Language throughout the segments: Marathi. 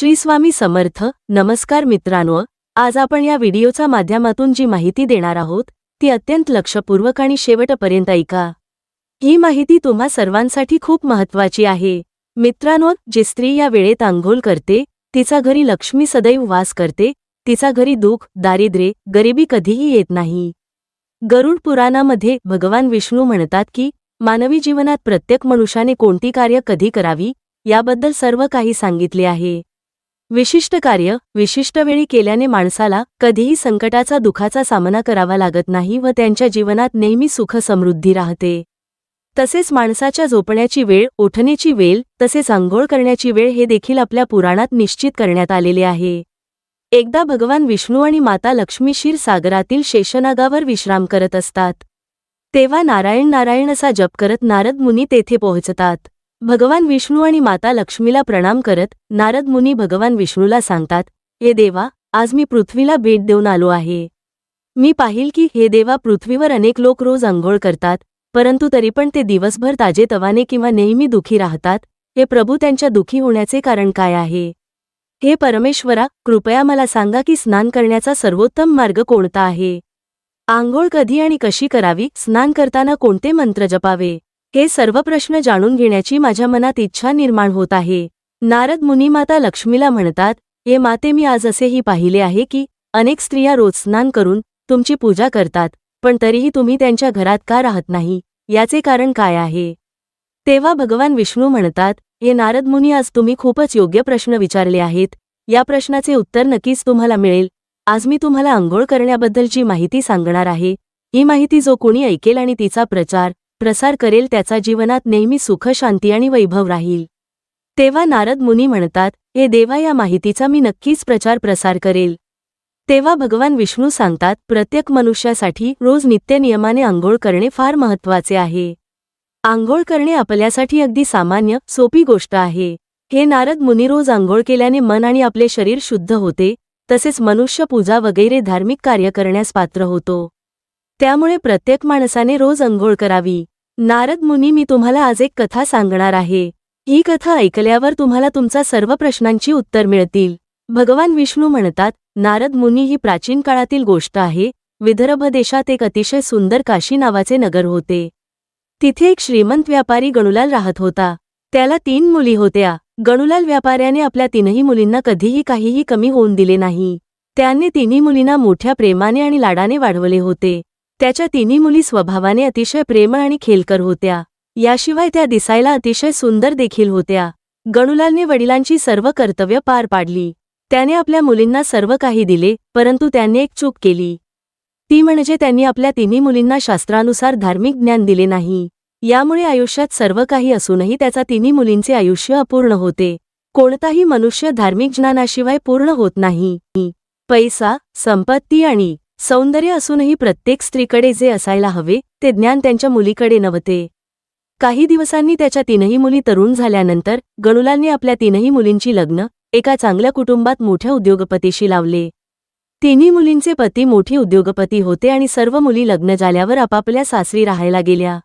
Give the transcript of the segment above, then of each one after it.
श्री स्वामी समर्थ नमस्कार मित्रांनो. आज आपण या व्हिडिओच्या माध्यमातून जी माहिती देणार आहोत ती अत्यंत लक्षपूर्वक आणि शेवटपर्यंत ऐका. ही माहिती तुम्हा सर्वांसाठी खूप महत्वाची आहे. मित्रांनो जी स्त्री या वेळेत आंघोळ करते तिचा घरी लक्ष्मी सदैव वास करते तिचा घरी दुःख दारिद्र्य गरिबी कधीही येत नाही. गरुड पुराणामध्ये भगवान विष्णू म्हणतात की मानवी जीवनात प्रत्येक मनुष्याने कोणती कार्य कधी करावी याबद्दल सर्व काही सांगितले आहे. विशिष्ट कार्य विशिष्ट वेळी केल्याने माणसाला कधीही संकटाचा दुखाचा सामना करावा लागत नाही व त्यांच्या जीवनात नेहमी सुख समृद्धी राहते. तसेच माणसाच्या झोपण्याची वेळ उठण्याची वेळ तसेच आंघोळ करण्याची वेळ हे देखील आपल्या पुराणात निश्चित करण्यात आलेले आहे. एकदा भगवान विष्णू आणि माता लक्ष्मी क्षीरसागरातील शेषनागावर विश्राम करत असतात. तेव्हा नारायण नारायण असा जप करत नारद मुनी तेथे पोहोचतात. भगवान विष्णू आणि माता लक्ष्मीला प्रणाम करत नारद मुनी भगवान विष्णूला सांगतात हे देवा आज मी पृथ्वीला भेट देऊन आलो आहे. मी पाहिल की हे देवा पृथ्वीवर अनेक लोक रोज आंघोळ करतात परंतु तरी पण ते दिवसभर ताजेतवाने किंवा नेहमी दुखी राहतात. हे प्रभू त्यांच्या दुखी होण्याचे कारण काय आहे? हे परमेश्वरा कृपया मला सांगा की स्नान करण्याचा सर्वोत्तम मार्ग कोणता आहे? आंघोळ कधी आणि कशी करावी? स्नान करताना कोणते मंत्र जपावे? हे सर्व प्रश्न जाणून घेण्याची माझ्या मनात इच्छा निर्माण होत आहे. नारद मुनी माता लक्ष्मीला म्हणतात हे माते मी आज असेही पाहिले आहे की अनेक स्त्रिया रोज स्नान करून तुमची पूजा करतात पण तरीही तुम्ही त्यांच्या घरात का राहत नाही? याचे कारण काय आहे? तेव्हा भगवान विष्णू म्हणतात हे नारद मुनी आज तुम्ही खूपच योग्य प्रश्न विचारले आहेत. या प्रश्नाचे उत्तर नक्कीच तुम्हाला मिळेल. आज मी तुम्हाला आंघोळ करण्याबद्दलची माहिती सांगणार आहे. ही माहिती जो कोणी ऐकेल आणि तिचा प्रचार प्रसार करेल त्याचा जीवनात नेहमी सुख शांती आणि वैभव राहील. तेव्हा नारद मुनी म्हणतात हे देवा या माहितीचा मी नक्कीच प्रचार प्रसार करेल. तेव्हा भगवान विष्णू सांगतात प्रत्येक मनुष्यासाठी रोज नित्य नियमाने आंघोळ करणे फार महत्त्वाचे आहे. आंघोळ करणे आपल्यासाठी अगदी सामान्य सोपी गोष्ट आहे. हे नारद मुनी रोज आंघोळ केल्याने मन आणि आपले शरीर शुद्ध होते तसेच मनुष्य पूजा वगैरे धार्मिक कार्य करण्यास पात्र होतो. त्यामुळे प्रत्येक माणसाने रोज आंघोळ करावी. नारद मुनी मी तुम्हाला आज एक कथा सांगणार आहे. ही कथा ऐकल्यावर तुम्हाला तुमचा सर्व प्रश्नांची उत्तर मिळतील. भगवान विष्णू म्हणतात नारद मुनी ही प्राचीन काळातील गोष्ट आहे. विदर्भ देशात एक अतिशय सुंदर काशी नावाचे नगर होते. तिथे एक श्रीमंत व्यापारी गणुलाल राहत होता. त्याला तीन मुली होत्या. गणुलाल व्यापाऱ्याने आपल्या तीनही मुलींना कधीही काहीही कमी होऊन दिले नाही. त्याने तिन्ही मुलींना मोठ्या प्रेमाने आणि लाडाने वाढवले होते. त्याच्या तिन्ही मुली स्वभावाने अतिशय प्रेमळ आणि खेलकर होत्या. याशिवाय त्या दिसायला अतिशय सुंदर देखील होत्या. गणुलालने वडिलांची सर्व कर्तव्य पार पाडली. त्याने आपल्या मुलींना सर्व काही दिले परंतु त्याने एक चूक केली. ती म्हणजे त्यांनी आपल्या तिन्ही मुलींना शास्त्रानुसार धार्मिक ज्ञान दिले नाही. यामुळे आयुष्यात सर्व काही असूनही त्याचा तिन्ही मुलींचे आयुष्य अपूर्ण होते. कोणताही मनुष्य धार्मिक ज्ञानाशिवाय पूर्ण होत नाही. पैसा संपत्ती आणि सौंदर्य असूनही प्रत्येक स्त्रीकडे जे असायला हवे ते ज्ञान त्यांच्या मुलीकडे नव्हते. काही दिवसांनी त्याच्या तीनही मुली तरुण झाल्यानंतर गणुलांनी आपल्या तीनही मुलींची लग्न एका चांगल्या कुटुंबात मोठ्या उद्योगपतीशी लावले. तिन्ही मुलींचे पती मोठी उद्योगपती होते आणि सर्व मुली लग्न झाल्यावर आपापल्या सासरी राहायला गेल्या.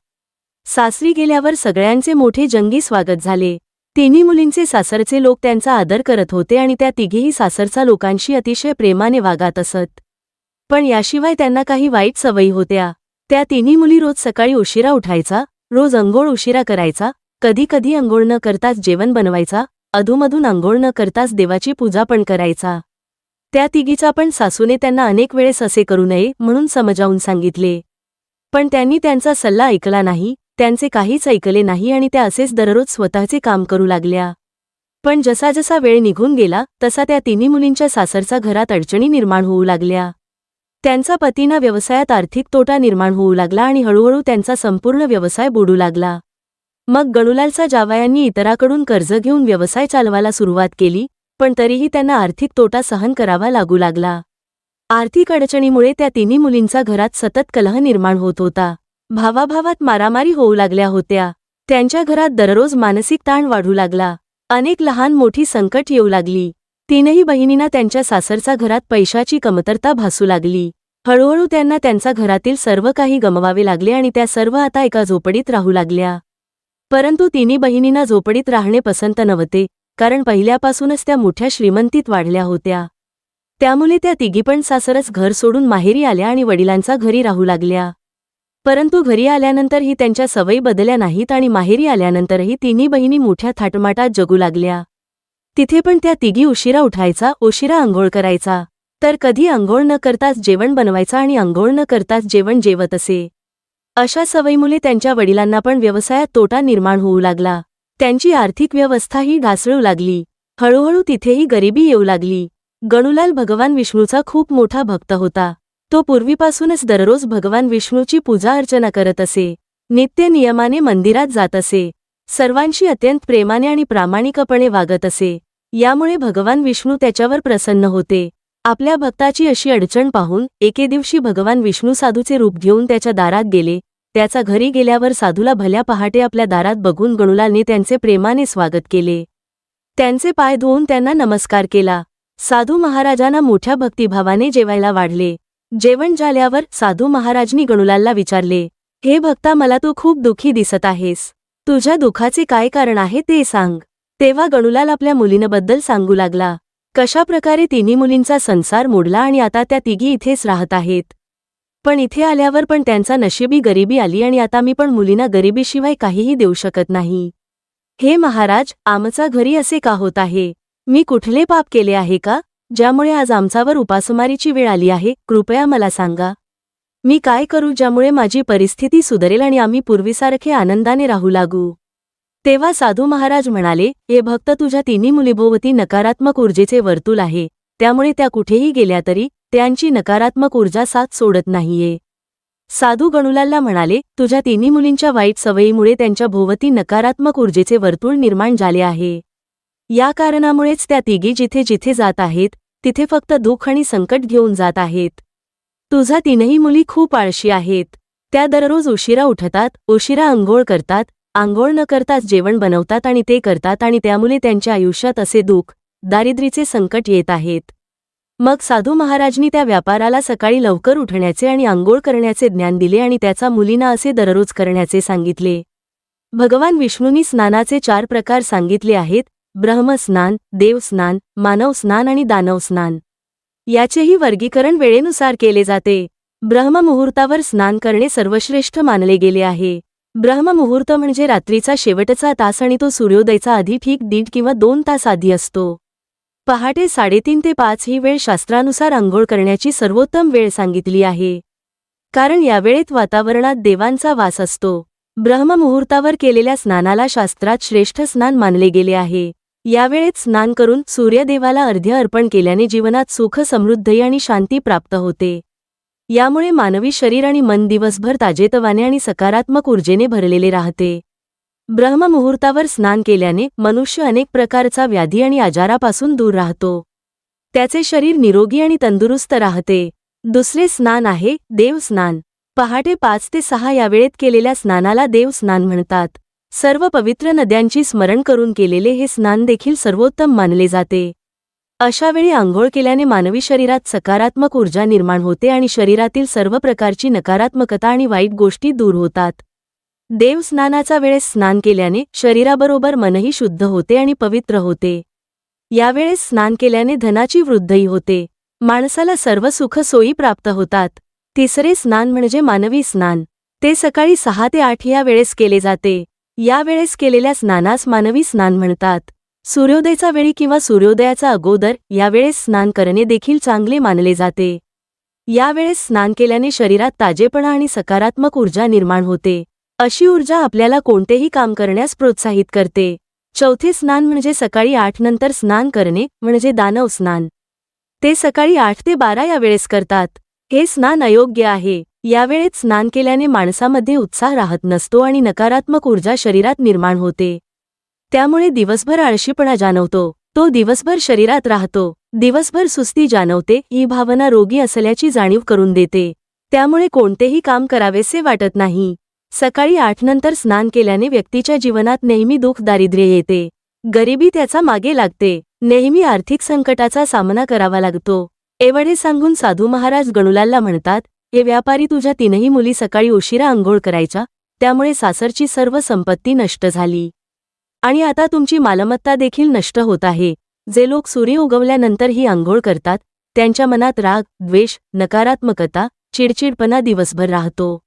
सासरी गेल्यावर सगळ्यांचे मोठे जंगी स्वागत झाले. तिन्ही मुलींचे सासरचे लोक त्यांचा आदर करत होते आणि त्या तिघेही सासरचा लोकांशी अतिशय प्रेमाने वागात असत. पण याशिवाय त्यांना काही वाईट सवयी होत्या. त्या तिन्ही मुली रोज सकाळी उशिरा उठायचा रोज अंघोळ उशिरा करायचा कधी कधी अंघोळ न करताच जेवण बनवायचा अधूमधून अंघोळ न करताच देवाची पूजा पण करायचा. त्या तिघीचा पण सासूने त्यांना अनेक वेळेस असे करू नये म्हणून समजावून सांगितले. पण त्यांनी त्यांचा सल्ला ऐकला नाही त्यांचे काहीच ऐकले नाही आणि त्या असेच दररोज स्वतःचे काम करू लागल्या. पण जसा जसा वेळ निघून गेला तसा त्या तिन्ही मुलींच्या सासरचा घरात अडचणी निर्माण होऊ लागल्या. त्यांचा पतीना व्यवसायात आर्थिक तोटा निर्माण होऊ लागला आणि हळूहळू त्यांचा संपूर्ण व्यवसाय बुडू लागला. मग गणुलालचा जावयांनी इतराकडून कर्ज घेऊन व्यवसाय चालवायला सुरुवात केली पण तरीही त्यांना आर्थिक तोटा सहन करावा लागू लागला. आर्थिक अडचणीमुळे त्या तिन्ही मुलींचा घरात सतत कलह निर्माण होत होता. भावाभावात मारामारी होऊ लागल्या होत्या. त्यांच्या घरात दररोज मानसिक ताण वाढू लागला. अनेक लहान मोठी संकट येऊ लागली. तीनही बहिणींना त्यांच्या सासरचा घरात पैशाची कमतरता भासू लागली. हळूहळू त्यांना त्यांचा घरातील सर्व काही गमवावे लागले आणि त्या सर्व आता एका झोपडीत राहू लागल्या. परंतु तिन्ही बहिणींना झोपडीत राहणे पसंत नव्हते कारण पहिल्यापासूनच त्या मोठ्या श्रीमंतीत वाढल्या होत्या. त्यामुळे त्या तिघीपण सासरच घर सोडून माहेरी आल्या आणि वडिलांचा घरी राहू लागल्या. परंतु घरी आल्यानंतरही त्यांच्या सवयी बदल्या नाहीत आणि माहेरी आल्यानंतरही तिन्ही बहिणी मोठ्या थाटमाटात जगू लागल्या. तिथे पण त्या तिघी उशिरा उठायचा उशिरा अंघोळ करायचा. तर कधी अंघोळ न करताच जेवण बनवायचा आणि अंघोळ न करताच जेवण जेवत असे. अशा सवयीमुळे त्यांच्या वडिलांना पण व्यवसायात तोटा निर्माण होऊ लागला. त्यांची आर्थिक व्यवस्थाही ढासळू लागली. हळूहळू तिथेही गरिबी येऊ लागली. गणूलाल भगवान विष्णूचा खूप मोठा भक्त होता. तो पूर्वीपासूनच दररोज भगवान विष्णूची पूजा अर्चना करत असे. नित्य नियमाने मंदिरात जात असे. सर्वांशी अत्यंत प्रेमाने आणि प्रामाणिकपणे वागत असे. यामुळे भगवान विष्णू त्याच्यावर प्रसन्न होते. आपल्या भक्ताची अशी अडचण पाहून एके दिवशी भगवान विष्णू साधूचे रूप घेऊन त्याच्या दारात गेले. त्याचा घरी गेल्यावर साधूला भल्या पहाटे आपल्या दारात बघून गणुलाने त्यांचे प्रेमाने स्वागत केले. त्यांचे पाय धुवून त्यांना नमस्कार केला. साधू महाराजांना मोठ्या भक्तिभावाने जेवायला वाढले. जेवण झाल्यावर साधू महाराजनी गणुलालला विचारले हे भक्ता मला तू खूप दुःखी दिसत आहेस. तुझ्या दुःखाचे काय कारण आहे ते सांग. तेव्हा गणुलाल आपल्या मुलींबद्दल सांगू लागला कशा प्रकारे तिन्ही मुलींचा संसार मोडला आणि आता त्या तिघी इथेच राहत आहेत? पण इथे आल्यावर पण त्यांचा नशिबी गरिबी आली आणि आता मी पण मुलींना गरिबीशिवाय काहीही देऊ शकत नाही. हे महाराज आमचा घरी असे का होत आहे? मी कुठले पाप केले आहे का? ज्यामुळे आज आमचावर उपासमारीची वेळ आली आहे कृपया मला सांगा. मी काय करू ज्यामुळे माझी परिस्थिती सुधरेल आणि आम्ही पूर्वीसारखे आनंदाने राहू लागू? तेव्हा साधू महाराज म्हणाले हे भक्त तुझ्या तिन्ही मुलीभोवती नकारात्मक ऊर्जेचे वर्तुल आहे. त्यामुळे त्या कुठेही गेल्या तरी त्यांची नकारात्मक ऊर्जा साथ सोडत नाहीये. साधू गणुलालला म्हणाले तुझ्या तिन्ही मुलींच्या वाईट सवयीमुळे त्यांच्या भोवती नकारात्मक ऊर्जेचे वर्तुळ निर्माण झाले आहे. या कारणामुळेच त्या तिघी जिथे जिथे जात आहेत तिथे फक्त दुःख आणि संकट घेऊन जात आहेत. तुझा तीनही मुली खूप आळशी आहेत. त्या दररोज उशिरा उठतात उशिरा अंघोळ करतात आंघोळ न करताच जेवण बनवतात आणि ते करतात आणि त्यामुळे त्यांच्या आयुष्यात असे दुःख दारिद्रीचे संकट येत आहेत. मग साधू महाराजनी त्या व्यापाराला सकाळी लवकर उठण्याचे आणि आंघोळ करण्याचे ज्ञान दिले आणि त्याचा मुलींना असे दररोज करण्याचे सांगितले. भगवान विष्णूंनी स्नानाचे चार प्रकार सांगितले आहेत ब्रह्मस्नान देवस्नान मानव स्नान आणि दानवस्नान. याचेही वर्गीकरण वेळेनुसार केले जाते. ब्रह्ममुहूर्तावर स्नान करणे सर्वश्रेष्ठ मानले गेले आहे. ब्रह्ममुहूर्त म्हणजे रात्रीचा शेवटचा तास आणि तो सूर्योदयचा आधी ठीक दीड किंवा दोन तास आधी असतो. पहाटे साडेतीन ते पाच ही वेळ शास्त्रानुसार अंघोळ करण्याची सर्वोत्तम वेळ सांगितली आहे. कारण यावेळेत वातावरणात देवांचा वास असतो. ब्रह्ममुहूर्तावर केलेल्या स्नानाला शास्त्रात श्रेष्ठ स्नान मानले गेले आहे. यावेळेत स्नान करून सूर्यदेवाला अर्ध्य अर्पण केल्याने जीवनात सुख समृद्धी आणि शांती प्राप्त होते. यामुळे मानवी शरीर आणि मन दिवसभर ताजेतवाने आणि सकारात्मक ऊर्जेने भरलेले राहते. ब्रह्ममुहूर्तावर स्नान केल्याने मनुष्य अनेक प्रकारचा व्याधी आणि आजारापासून दूर राहतो. त्याचे शरीर निरोगी आणि तंदुरुस्त राहते. दुसरे स्नान आहे देवस्नान पहाटे पाच ते सहा या वेळेत केलेल्या स्नानाला देवस्नान म्हणतात. सर्व पवित्र नद्यांची स्मरण करून केलेले हे स्नान देखील सर्वोत्तम मानले जाते. अशा वेळी आंघोळ केल्याने मानवी शरीरात सकारात्मक ऊर्जा निर्माण होते आणि शरीरातील सर्व प्रकारची नकारात्मकता आणि वाईट गोष्टी दूर होतात. देवस्नानाचा वेळेस स्नान केल्याने शरीराबरोबर मनही शुद्ध होते आणि पवित्र होते. यावेळेस स्नान केल्याने धनाची वृद्धही होते. माणसाला सर्व सुख सोयी प्राप्त होतात. तिसरे स्नान म्हणजे मानवी स्नान. ते सकाळी सहा ते आठ या वेळेस केले जाते. या वेळेस केलेल्या स्नानास मानवी स्नान म्हणतात. सूर्योदयचा वेळी किंवा सूर्योदयाचा अगोदर यावेळेस स्नान करणे देखील चांगले मानले जाते. यावेळेस स्नान केल्याने शरीरात ताजेपणा आणि सकारात्मक ऊर्जा निर्माण होते. अशी ऊर्जा आपल्याला कोणतेही काम करण्यास प्रोत्साहित करते. चौथे स्नान म्हणजे सकाळी आठ नंतर स्नान करणे म्हणजे दानव स्नान. ते सकाळी आठ ते बारा या वेळेस करतात. हे स्नान अयोग्य आहे. यावेळेत स्नान केल्याने माणसामध्ये उत्साह राहत नसतो आणि नकारात्मक ऊर्जा शरीरात निर्माण होते. त्यामुळे दिवसभर आळशीपणा जाणवतो. तो दिवसभर शरीरात राहतो. दिवसभर सुस्ती जाणवते. ही भावना रोगी असल्याची जाणीव करून देते. त्यामुळे कोणतेही काम करावेसे वाटत नाही. सकाळी आठ नंतर स्नान केल्याने व्यक्तीच्या जीवनात नेहमी दुःख दारिद्र्य येते. गरिबी त्याचा मागे लागते. नेहमी आर्थिक संकटाचा सामना करावा लागतो. एवढे सांगून साधू महाराज गणुलालला म्हणतात हे व्यापारी तुझ्या तीनही मुली सकाळी उशिरा अंघोळ करायच्या. त्यामुळे सासरची सर्व संपत्ती नष्ट झाली. आणि आता तुमची मालमत्ता देखील नष्ट होत आहे. जे लोक सूर्य उगवल्यानंतर ही आंघोळ करतात त्यांच्या मनात राग द्वेष नकारात्मकता चिडचिडपणा दिवसभर राहतो.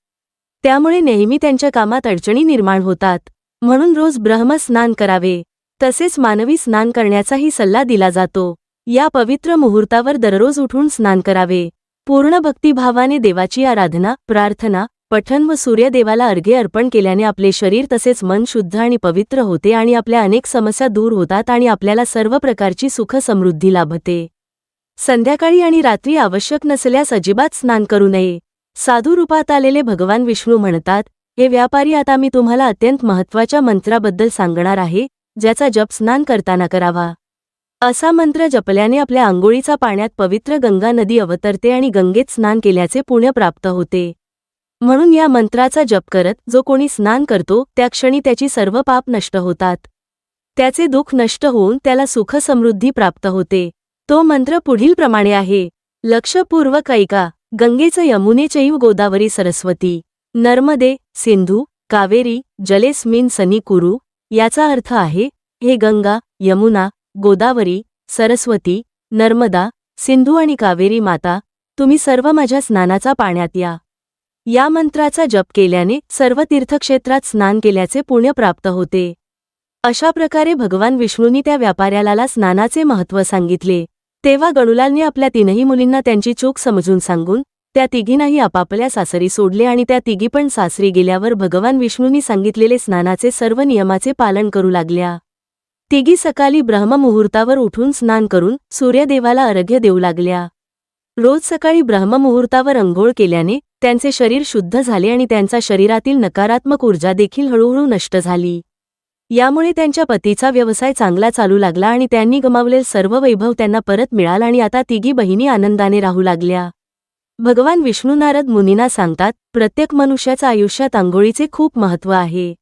त्यामुळे नेहमी त्यांच्या कामात अडचणी निर्माण होतात. म्हणून रोज ब्रह्मस्नान करावे. तसेच मानवी स्नान करण्याचाही सल्ला दिला जातो. या पवित्र मुहूर्तावर दररोज उठून स्नान करावे. पूर्ण भक्तिभावाने देवाची आराधना प्रार्थना पठण व सूर्यदेवाला अर्घ्य अर्पण केल्याने आपले शरीर तसेच मन शुद्ध आणि पवित्र होते आणि आपल्या अनेक समस्या दूर होतात आणि आपल्याला सर्व प्रकारची सुख समृद्धी लाभते. संध्याकाळी आणि रात्री आवश्यक नसल्यास अजिबात स्नान करू नये. साधू रूपात आलेले भगवान विष्णू म्हणतात हे व्यापारी आता मी तुम्हाला अत्यंत महत्त्वाच्या मंत्राबद्दल सांगणार आहे ज्याचा जप स्नान करताना करावा. असा मंत्र जपल्याने आपल्या आंघोळीचा पाण्यात पवित्र गंगा नदी अवतरते आणि गंगेत स्नान केल्याचे पुण्य प्राप्त होते. म्हणून या मंत्राचा जप करत जो कोणी स्नान करतो त्या क्षणी त्याची सर्व पाप नष्ट होतात. त्याचे दुःख नष्ट होऊन त्याला सुख समृद्धी प्राप्त होते. तो मंत्र पुढील प्रमाणे आहे. लक्षपूर्वक ऐका. गंगेचं यमुनेचैव गोदावरी सरस्वती. नर्मदे सिंधू कावेरी जलेस्मिन सनी कुरु याचा अर्थ आहे हे गंगा यमुना गोदावरी सरस्वती नर्मदा सिंधू आणि कावेरी माता तुम्ही सर्व माझ्या स्नानाचा पाण्यात या. या मंत्राचा जप केल्याने सर्व तीर्थक्षेत्रात स्नान केल्याचे पुण्य प्राप्त होते. अशा प्रकारे भगवान विष्णूंनी त्या व्यापाऱ्याला स्नानाचे महत्त्व सांगितले. तेव्हा गणुलालने आपल्या तीनही मुलींना त्यांची चूक समजून सांगून त्या तिघींनाही आपापल्या सासरी सोडले आणि त्या तिघी पण सासरी गेल्यावर भगवान विष्णूंनी सांगितलेले स्नानाचे सर्व नियमाचे पालन करू लागल्या. तिघी सकाळी ब्रह्ममुहूर्तावर उठून स्नान करून सूर्यदेवाला अर्घ्य देऊ लागल्या. रोज सकाळी ब्रह्ममुहूर्तावर अंघोळ केल्याने त्यांचे शरीर शुद्ध झाले आणि त्यांचा शरीरातील नकारात्मक ऊर्जा देखील हळूहळू नष्ट झाली. यामुळे त्यांच्या पतीचा व्यवसाय चांगला चालू लागला आणि त्यांनी गमावलेले सर्व वैभव त्यांना परत मिळाला आणि आता तिघी बहिणी आनंदाने राहू लागल्या. भगवान विष्णू नारद मुनींना सांगतात प्रत्येक मनुष्याच्या आयुष्यात आंघोळीचे खूप महत्त्व आहे.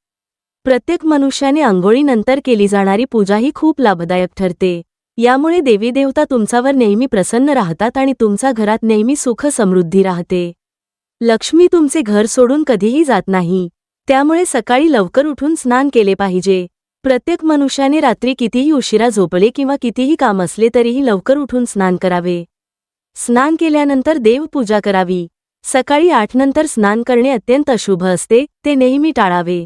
प्रत्येक मनुष्याने आंघोळीनंतर केली जाणारी पूजाही खूप लाभदायक ठरते. यामुळे देवी देवता तुमच्यावर नेहमी प्रसन्न राहतात आणि तुमच्या घरात नेहमी सुख समृद्धी राहते. लक्ष्मी तुमचे घर सोडून कधीही जात नाही. त्यामुळे सकाळी लवकर उठून स्नान केले पाहिजे. प्रत्येक मनुष्याने रात्री कितीही उशिरा झोपले किंवा कितीही काम असले तरीही लवकर उठून स्नान करावे. स्नान केल्यानंतर देवपूजा करावी. सकाळी आठनंतर स्नान करणे अत्यंत अशुभ असते ते नेहमी टाळावे.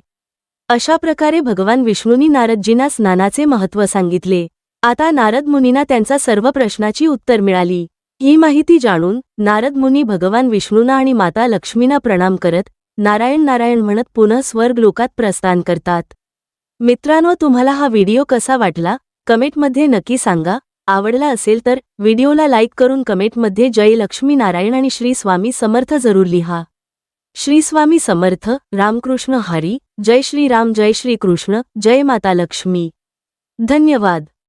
अशा प्रकारे भगवान विष्णूंनी नारदजींना स्नानाचे महत्त्व सांगितले. आता नारद मुनींना त्यांचा सर्व प्रश्नाची उत्तर मिळाली. ही माहिती जाणून नारद मुनी भगवान विष्णूंना आणि माता लक्ष्मीना प्रणाम करत नारायण नारायण म्हणत पुन्हा स्वर्ग लोकात प्रस्थान करतात. मित्रांनो तुम्हाला हा व्हिडिओ कसा वाटला? कमेंटमध्ये नक्की सांगा. आवडला असेल तर व्हिडिओला लाईक करून कमेंटमध्ये जय लक्ष्मी नारायण आणि श्री स्वामी समर्थ जरूर लिहा. श्री स्वामी समर्थ रामकृष्ण हरी जय श्री राम जय श्री कृष्ण जय माता लक्ष्मी. धन्यवाद.